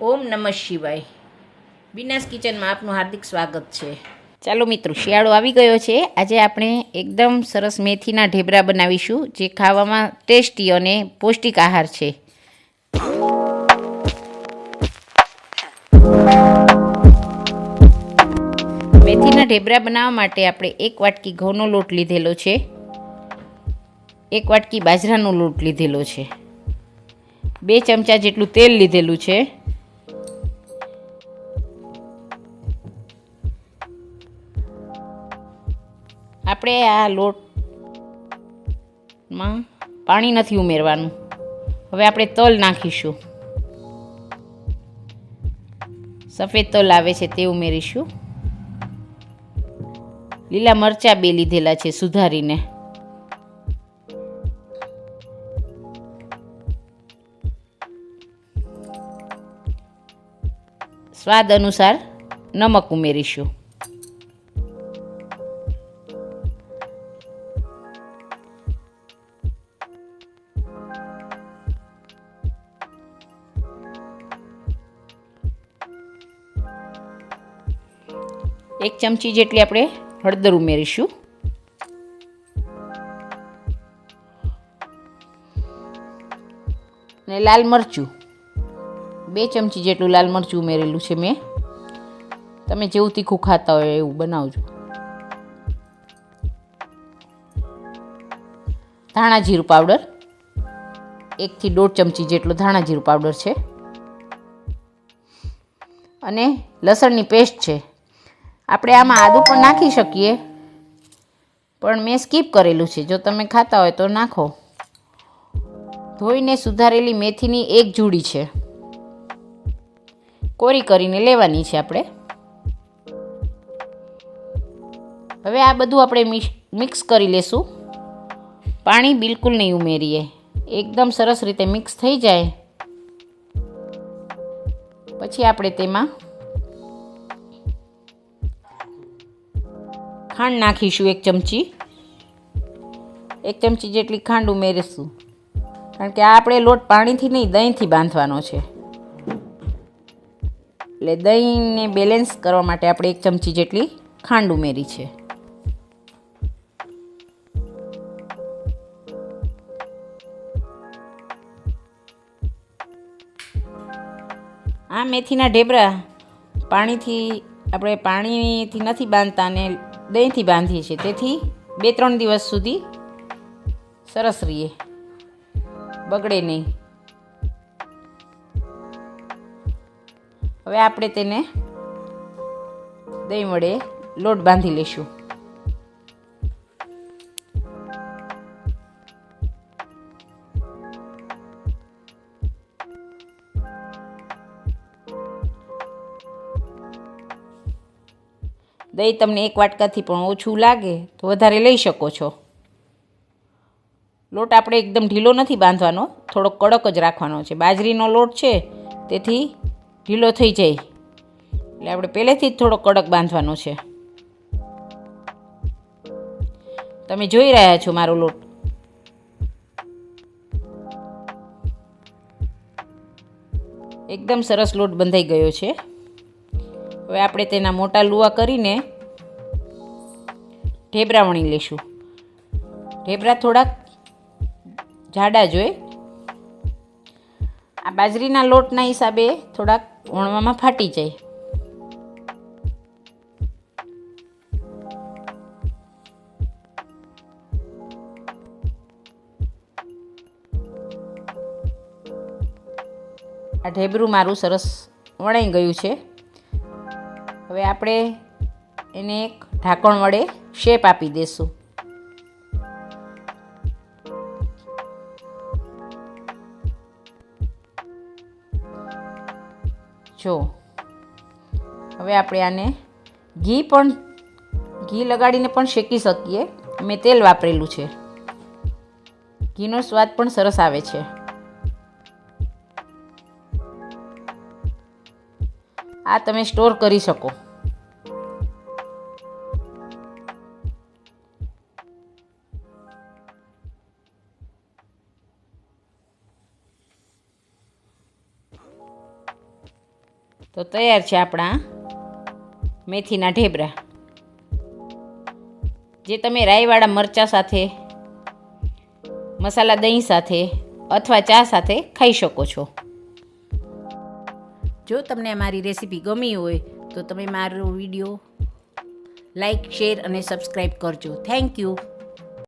ઓમ નમઃ શિવાય. બિનાસ કિચનમાં આપનું હાર્દિક સ્વાગત છે. ચાલો મિત્રો, શિયાળો આવી ગયો છે. આજે આપણે એકદમ સરસ મેથીના ઢેબરા બનાવીશું, જે ખાવામાં ટેસ્ટી અને પૌષ્ટિક આહાર છે. મેથીના ઢેબરા બનાવવા માટે આપણે એક વાટકી ઘઉંનો લોટ લીધેલો છે. એક વાટકી બાજરાનો લોટ લીધેલો છે. બે ચમચા જેટલું તેલ લીધેલું છે. આપણે આ લોટમાં પાણી નથી ઉમેરવાનું. હવે આપણે તલ નાખીશું. સફેદ તલ આવે છે તે ઉમેરીશું. લીલા મરચાં બે લીધેલા છે સુધારીને. સ્વાદ અનુસાર નમક ઉમેરીશું. એક ચમચી જેટલી આપણે હળદર ઉમેરીશું. અને લાલ મરચું. બે ચમચી જેટલું લાલ મરચું ઉમેરેલું છે મેં. તમે જેવું તીખું ખાતા હોય એવું બનાવજો. ધાણા જીરું પાવડર. એકથી દોઢ ચમચી જેટલો ધાણા જીરું પાવડર છે. અને લસણની પેસ્ટ છે. આપણે આમાં આદું પણ નાખી શકીએ. પણ મેં સ્કીપ કરેલું છે. જો તમે ખાતા હોય તો નાખો. ધોઈને સુધારેલી મેથીની એક જુડી છે. કોરી કરીને લેવાની છે આપણે. હવે આ બધું આપણે મિક્સ કરી લેશું. પાણી બિલકુલ નહીં ઉમેરીએ. એકદમ સરસ રીતે મિક્સ થઈ જાય. પછી આપણે તેમાં ખાંડ નાખીશું એક ચમચી. એક ચમચી જેટલી ખાંડ ઉમેરીશું. કારણ કે આ આપણે લોટ પાણીથી નહીં, દહીંથી બાંધવાનો છે. એટલે દહીંને બેલેન્સ કરવા માટે આપણે એક ચમચી જેટલી ખાંડ ઉમેરી છે. આ મેથીના ઢેબરા પાણીથી, આપણે પાણીથી નથી બાંધતા અને દહીંથી બાંધીએ છીએ. તેથી બે ત્રણ દિવસ સુધી સરસ રહીએ. બગડે નહીં. હવે આપણે તેને દહીં વડે લોટ બાંધી લઈશું. દહીં તમને એક વાટકાથી પણ ઓછું લાગે તો વધારે લઈ શકો છો. લોટ આપણે એકદમ ઢીલો નથી બાંધવાનો થોડો કડક જ રાખવાનો છે. બાજરીનો લોટ છે, તેથી ઢીલો થઈ જાય. એટલે આપણે પહેલેથી જ થોડો કડક બાંધવાનો છે. તમે જોઈ રહ્યા છો મારો લોટ. એકદમ સરસ લોટ બંધાઈ ગયો છે. હવે આપણે તેના મોટા લુવા કરીને ઢેબરા વણી લઈશું ઢેબરા થોડાક જાડા જોઈએ આ બાજરીના લોટના હિસાબે થોડાક વણવામાં ફાટી જાય. આ ઢેબરું મારું સરસ વણાઈ ગયું છે. હવે આપણે એને એક ઢાંકણ વડે શેપ આપી દઈશું જો, હવે આપણે આને ઘી પણ, ઘી લગાડીને પણ શેકી શકીએ. મેં તેલ વાપરેલું છે. ઘીનો સ્વાદ પણ સરસ આવે છે. આ તમે સ્ટોર કરી શકો. તો તૈયાર છે આપણા મેથીના ઢેબરા. જે તમે રાઈવાળા મરચાં સાથે, મસાલા દહીં સાથે અથવા ચા સાથે ખાઈ શકો છો. જો તમને મારી રેસીપી ગમી હોય, તો તમે મારો વીડિયો લાઈક, શેર અને સબસ્ક્રાઈબ કરજો. Thank you